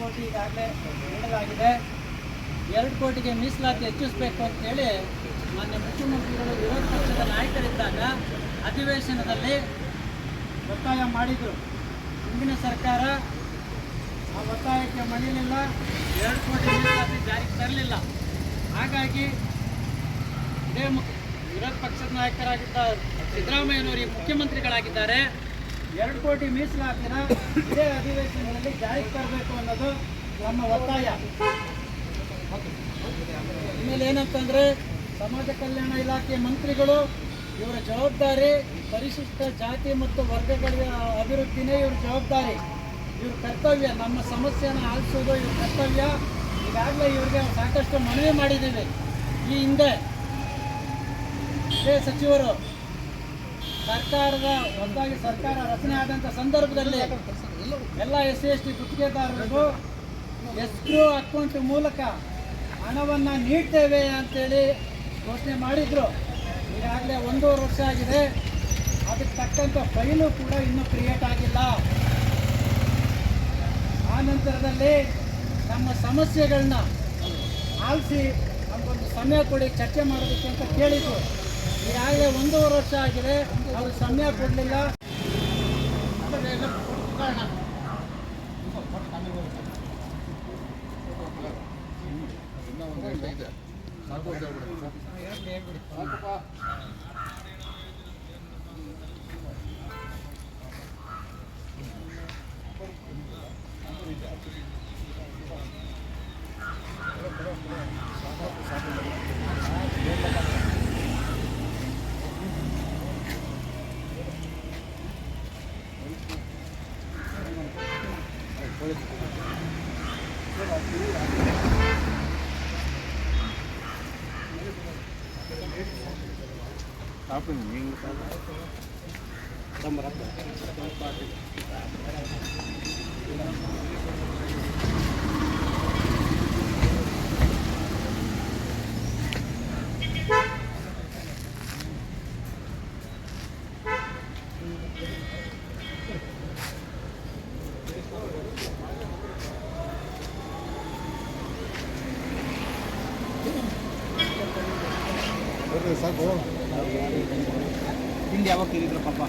ಕೋಟಿ ಈಗಾಗಲೇ ನೀಡಲಾಗಿದೆ. ಎರಡು ಕೋಟಿಗೆ ಮೀಸಲಾತಿ ಹೆಚ್ಚಿಸಬೇಕು ಅಂತ ಹೇಳಿ ಮಾನ್ಯ ಮುಖ್ಯಮಂತ್ರಿಗಳು ವಿರೋಧ ಪಕ್ಷದ ನಾಯಕರಿದ್ದಾಗ ಅಧಿವೇಶನದಲ್ಲಿ ಒತ್ತಾಯ ಮಾಡಿದರು. ಹಿಂದಿನ ಸರ್ಕಾರ ಆ ಒತ್ತಾಯಕ್ಕೆ ಮಣಿಲಿಲ್ಲ, ಎರಡು ಕೋಟಿ ಮೀಸಲಾತಿ ಜಾರಿಗೆ ತರಲಿಲ್ಲ. ಹಾಗಾಗಿ ಇದೇ ಮುಖ್ಯ ವಿರೋಧ ಪಕ್ಷದ ನಾಯಕರಾಗಿದ್ದ ಸಿದ್ದರಾಮಯ್ಯನವರು ಮುಖ್ಯಮಂತ್ರಿಗಳಾಗಿದ್ದಾರೆ. ಎರಡು ಕೋಟಿ ಮೀಸಲಾತಿನ ಇದೇ ಅಧಿವೇಶನದಲ್ಲಿ ಜಾರಿಗೆ ತರಬೇಕು ಅನ್ನೋದು ನಮ್ಮ ಒತ್ತಾಯ. ಆಮೇಲೆ ಏನಂತಂದ್ರೆ ಸಮಾಜ ಕಲ್ಯಾಣ ಇಲಾಖೆ ಮಂತ್ರಿಗಳು ಇವರ ಜವಾಬ್ದಾರಿ ಪರಿಶಿಷ್ಟ ಜಾತಿ ಮತ್ತು ವರ್ಗಗಳ ಅಭಿವೃದ್ಧಿನೇ ಇವ್ರ ಜವಾಬ್ದಾರಿ. ಇವ್ರ ಕರ್ತವ್ಯ, ನಮ್ಮ ಸಮಸ್ಯೆನ ಆಲಿಸೋದು ಇವ್ರ ಕರ್ತವ್ಯ. ಈಗಾಗಲೇ ಇವ್ರಿಗೆ ಸಾಕಷ್ಟು ಮನವಿ ಮಾಡಿದ್ದೀವಿ. ಈ ಹಿಂದೆ ಸಚಿವರು ಸರ್ಕಾರದ ಹೊಸದಾಗಿ ಸರ್ಕಾರ ರಚನೆ ಆದಂಥ ಸಂದರ್ಭದಲ್ಲಿ ಎಲ್ಲ ಎಸ್ ಸಿ, ಎಸ್ ಟಿ ಗುತ್ತಿಗೆದಾರರಿಗೂ ಎಸ್ಕ್ರೂ ಅಕೌಂಟ್ ಮೂಲಕ ಹಣವನ್ನು ನೀಡ್ತೇವೆ ಅಂತೇಳಿ ಘೋಷಣೆ ಮಾಡಿದ್ರು. ಈಗಾಗಲೇ ಒಂದೂವರೆ ವರ್ಷ ಆಗಿದೆ. ಅದಕ್ಕೆ ತಕ್ಕಂಥ ಫೈಲು ಕೂಡ ಇನ್ನೂ ಕ್ರಿಯೇಟ್ ಆಗಿಲ್ಲ. ಆ ನಂತರದಲ್ಲಿ ನಮ್ಮ ಸಮಸ್ಯೆಗಳನ್ನ ಆಲಿಸಿ, ನಮಗೊಂದು ಸಮಯ ಕೊಡಿ, ಚರ್ಚೆ ಮಾಡೋದಕ್ಕೆ ಅಂತ ಕೇಳಿದ್ರು. ಈಗಾಗಲೇ ಒಂದೂವರೆ ವರ್ಷ ಆಗಿದೆ. ಅವರು ಸಮಯ ಕೊಡಲಿಲ್ಲ. apa nih? Tambah apa? ಸಾಕು. ತಿಂಡಿ ಯಾವಾಗ ತಿಂದಿದ್ರು ಪಾಪ?